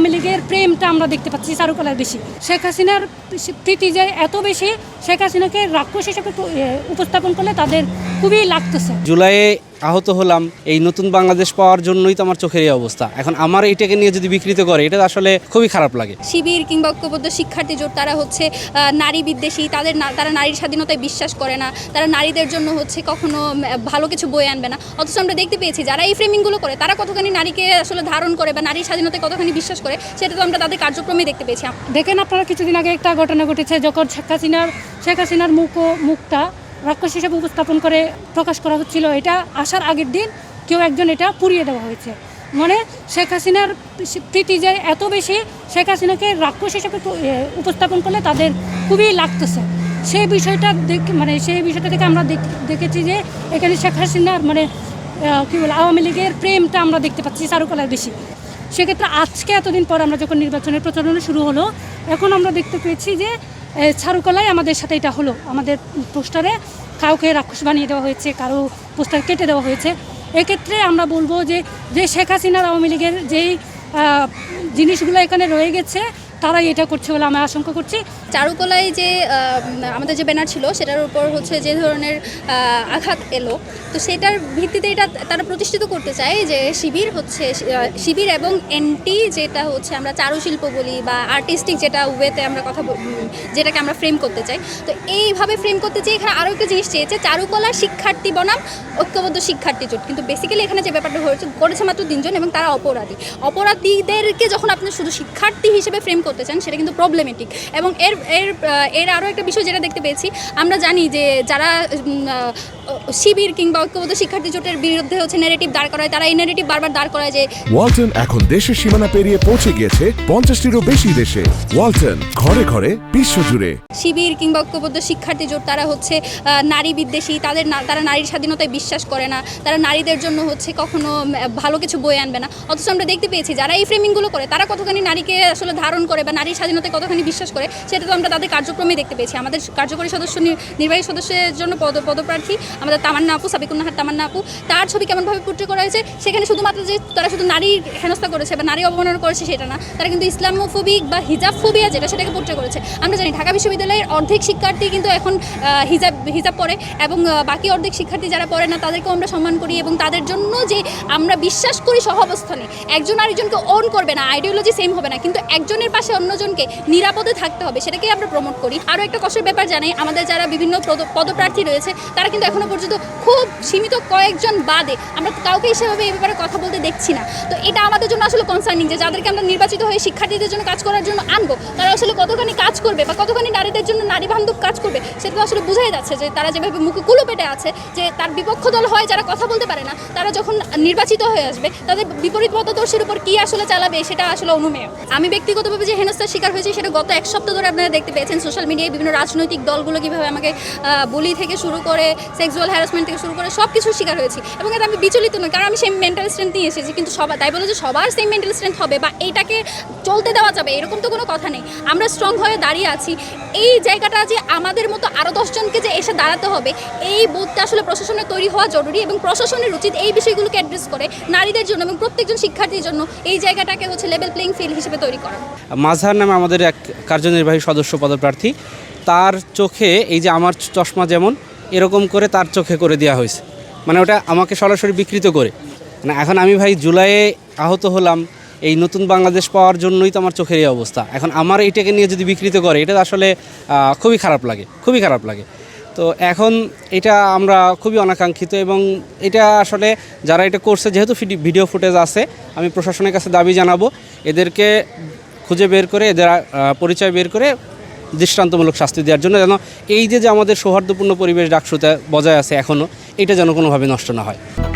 আওয়ামী লীগের প্রেমটা আমরা দেখতে পাচ্ছি চারুকলার বেশি। শেখ হাসিনার প্রীতি যে এত বেশি, শেখ হাসিনাকে রাক্ষস হিসেবে উপস্থাপন করলে তাদের খুবই লাগতেছে। জুলাইয়ে আহত হলাম এই নতুন বাংলাদেশ পাওয়ার জন্যই তো আমার চোখের এই অবস্থা। এখন আমার এটাকে নিয়ে যদি বিকৃত করে এটা আসলে খুবই খারাপ লাগে। শিবির কিংবা ঐক্যবদ্ধ শিক্ষার্থী জোট তারা হচ্ছে নারী বিদ্বেষী তাদের তারা নারীর স্বাধীনতায় বিশ্বাস করে না। তারা নারীদের জন্য হচ্ছে কখনো ভালো কিছু বয়ে আনবে না। অথচ আমরা দেখতে পেয়েছি যারা এই ফ্রেমিংগুলো করে তারা কতখানি নারীকে আসলে ধারণ করে বা নারীর স্বাধীনতায় কতখানি বিশ্বাস করে সেটা তো আমরা তাদের কার্যক্রমে দেখতে পেয়েছি। দেখেন আপনারা কিছুদিন আগে একটা ঘটনা ঘটেছে যখন শেখ হাসিনার শেখ হাসিনার মুখ ও মুখটা। রাক্ষস হিসেবে উপস্থাপন করে প্রকাশ করা হচ্ছিল। এটা আসার আগের দিন কেউ একজন এটা পুড়িয়ে দেওয়া হয়েছে। মানে শেখ হাসিনার প্রীতি যে এত বেশি, শেখ হাসিনাকে রাক্ষস হিসেবে উপস্থাপন করলে তাদের খুবই লাগতেছে। সেই বিষয়টা দেখ মানে সেই বিষয়টা থেকে আমরা দেখ- দেখেছি যে এখানে শেখ হাসিনার মানে কী বলে, আওয়ামী লীগের প্রেমটা আমরা দেখতে পাচ্ছি চারুকলার বেশি। সেক্ষেত্রে আজকে এতদিন পর আমরা যখন নির্বাচনের প্রচারণা শুরু হলো, এখন আমরা দেখতে পেয়েছি যে চারুকলায় আমাদের সাথে এটা হলো। আমাদের পোস্টারে কাউকে রাক্ষস বানিয়ে দেওয়া হয়েছে, কারও পোস্টার কেটে দেওয়া হয়েছে। এক্ষেত্রে আমরা বলব যে যে শেখ হাসিনার আওয়ামী লীগের যেই জিনিসগুলো এখানে রয়ে গেছে তারাই এটা করছে বলে আমরা আশঙ্কা করছি। চারুকলায় যে আমাদের যে ব্যানার ছিল, সেটার উপর হচ্ছে যে ধরনের আঘাত এলো। তো সেটার ভিত্তিতে এটা তারা প্রতিষ্ঠিত করতে চায় যে শিবির হচ্ছে শিবির এবং এনটি যেটা হচ্ছে আমরা চারুশিল্প বলি বা আর্টিস্টিক যেটা ওয়েতে আমরা কথা যেটাকে আমরা ফ্রেম করতে চাই। তো এইভাবে ফ্রেম করতে চাই এখানে আরও একটা জিনিস চেয়েছে, চারুকলা শিক্ষার্থী বনাম, ঐক্যবদ্ধ শিক্ষার্থী জোট। কিন্তু বেসিক্যালি এখানে যে ব্যাপারটা হয়েছে, করেছে মাত্র তিনজন এবং তারা অপরাধী। অপরাধীদেরকে যখন আপনি শুধু শিক্ষার্থী হিসেবে ফ্রেম করতে চান সেটা কিন্তু প্রবলেমেটিক এবং এর এর এর আরও একটা বিষয় যেটা দেখতে পেয়েছি আমরা জানি যে যারা শিবির কিংবা ঐক্যবদ্ধ শিক্ষার্থী জোটের বিরুদ্ধে হচ্ছে নেগেটিভ দাঁড় করায় তারা এই নেগেটিভ বারবার দাঁড় করায় যে ওয়ালটন এখন দেশের সীমানা পেরিয়ে পৌঁছে গিয়েছে পঞ্চাশটিরও বেশি দেশে। ওয়ালটন ঘরে ঘরে বিশ্বজুড়ে। শিবির কিংবা ঐক্যবদ্ধ শিক্ষার্থী জোট তারা হচ্ছে নারী বিদ্বেষী তাদের তারা নারীর স্বাধীনতায় বিশ্বাস করে না তারা নারীদের জন্য হচ্ছে কখনো ভালো কিছু বয়ে আনবে না। অথচ আমরা দেখতে পেয়েছি যারা এই ফ্রেমিংগুলো করে তারা কতখানি নারীকে আসলে ধারণ করে বা নারীর স্বাধীনতায় কতখানি বিশ্বাস করে, সেটা তো আমরা তাদের কার্যক্রমে দেখতে পেয়েছি। আমাদের কার্যকরী সদস্য নির্বাহী সদস্যের জন্য পদ, পদপ্রার্থী আমাদের তামান্না আপু সাবিকুন্নাহার তামান্না আপু, তার ছবি কেমনভাবে পোট্রে করা হয়েছে, সেখানে শুধুমাত্র যে তারা শুধু নারী হেনস্থা করেছে বা নারী অবমাননা করেছে সেটা না, তারা কিন্তু ইসলামোফোবিক বা হিজাব ফোবিয়া যেটা সেটাকে পোট্রে করেছে। আমরা জানি ঢাকা বিশ্ববিদ্যালয়ের অর্ধেক শিক্ষার্থী কিন্তু এখন হিজাব হিজাব পড়ে এবং বাকি অর্ধেক শিক্ষার্থী যারা পড়ে না, তাদেরকেও আমরা সম্মান করি এবং তাদের জন্য যে আমরা বিশ্বাস করি সহাবস্থানে, একজন আরেকজনকে ওন করবে না আইডিওলজি সেম হবে না, কিন্তু একজনের পাশে অন্যজনকে নিরাপদে থাকতে হবে, সেটাকে আমরা প্রমোট করি। আরও একটা কষ্টের ব্যাপার জানাই, আমাদের যারা বিভিন্ন পদ- পদপ্রার্থী রয়েছে, তারা কিন্তু এখনও পর্যন্ত খুব সীমিত কয়েকজন বাদে, আমরা কাউকে সেভাবে এই ব্যাপারে কথা বলতে দেখছি না। তো এটা আমাদের জন্য আসলে কনসার্নিং যে যাদেরকে আমরা নির্বাচিত হয়ে শিক্ষার্থীদের জন্য কাজ করার জন্য আনব, তারা আসলে কতখানি কাজ করবে বা কতখানি নারীদের জন্য নারী বান্ধব কাজ করবে সেটা তো আসলে বোঝাই যাচ্ছে যে তারা যেভাবে মুখে কুলো পেটে আছে, যে তার বিপক্ষ দল হয় যারা কথা বলতে পারে না, তারা যখন নির্বাচিত হয়ে আসবে, তাদের বিপরীত মতদর্শের উপর কী আসলে চালাবে, সেটা আসলে অনুমেয়। আমি ব্যক্তিগতভাবে যে হেনস্থার শিকার হয়েছে সেটা গত এক সপ্তাহ ধরে আপনারা দেখতে পেয়েছেন। সোশ্যাল মিডিয়ায় বিভিন্ন রাজনৈতিক দলগুলো কীভাবে আমাকে বলি থেকে শুরু করে সেক্সুয়াল হ্যারাসমেন্ট থেকে শুরু করে সব কিছুর শিকার হয়েছি। এবং এটা আমি বিচলিত নই, কারণ আমি সেই মেন্টাল স্ট্রেংথ নিয়ে এসেছি। কিন্তু সবার তাই বলে যে সবার সেই মেন্টাল স্ট্রেংথ হবে বা এইটাকে চলতে দেওয়া যাবে, এরকম তো কোনো কথা নেই। আমরা স্ট্রং হয়ে দাঁড়িয়ে আছি। এই জায়গাটা যে আমাদের মতো আরও দশজনকে যে এসে দাঁড়াতে হবে, এই বোধটা আসলে প্রশাসনের তৈরি হওয়া জরুরি এবং প্রশাসনের উচিত এই বিষয়গুলোকে অ্যাড্রেস করে নারীদের জন্য এবং প্রত্যেকজন শিক্ষার্থীর জন্য এই জায়গাটাকে হচ্ছে লেভেল প্লেইং ফিল্ড হিসেবে তৈরি করা। মাঝহার নামে আমাদের এক কার্যনির্বাহী সদস্য পদপ্রার্থী। তার চোখে এই যে আমার চশমা যেমন, এরকম করে তার চোখে করে দেওয়া হয়েছে। মানে ওটা আমাকে সরাসরি বিকৃত করে। মানে এখন আমি ভাই জুলাইয়ে আহত হলাম, এই নতুন বাংলাদেশ পাওয়ার জন্যই তো আমার চোখের এই অবস্থা। এখন আমার এটাকে নিয়ে যদি বিকৃত করে, এটা আসলে খুবই খারাপ লাগে, খুবই খারাপ লাগে। তো এখন এটা আমরা খুবই অনাকাঙ্ক্ষিত এবং এটা আসলে যারা এটা করছে, যেহেতু ভিডি- ভিডিও ফুটেজ আছে, আমি প্রশাসনের কাছে দাবি জানাব। এদেরকে খুঁজে বের করে এদের পরিচয় বের করে দৃষ্টান্তমূলক শাস্তি দেওয়ার জন্য যেন এই যে যে আমাদের সৌহার্দ্যপূর্ণ পরিবেশ ডাকসুতে বজায় আছে এখনও, এটা যেন কোনোভাবে নষ্ট না হয়।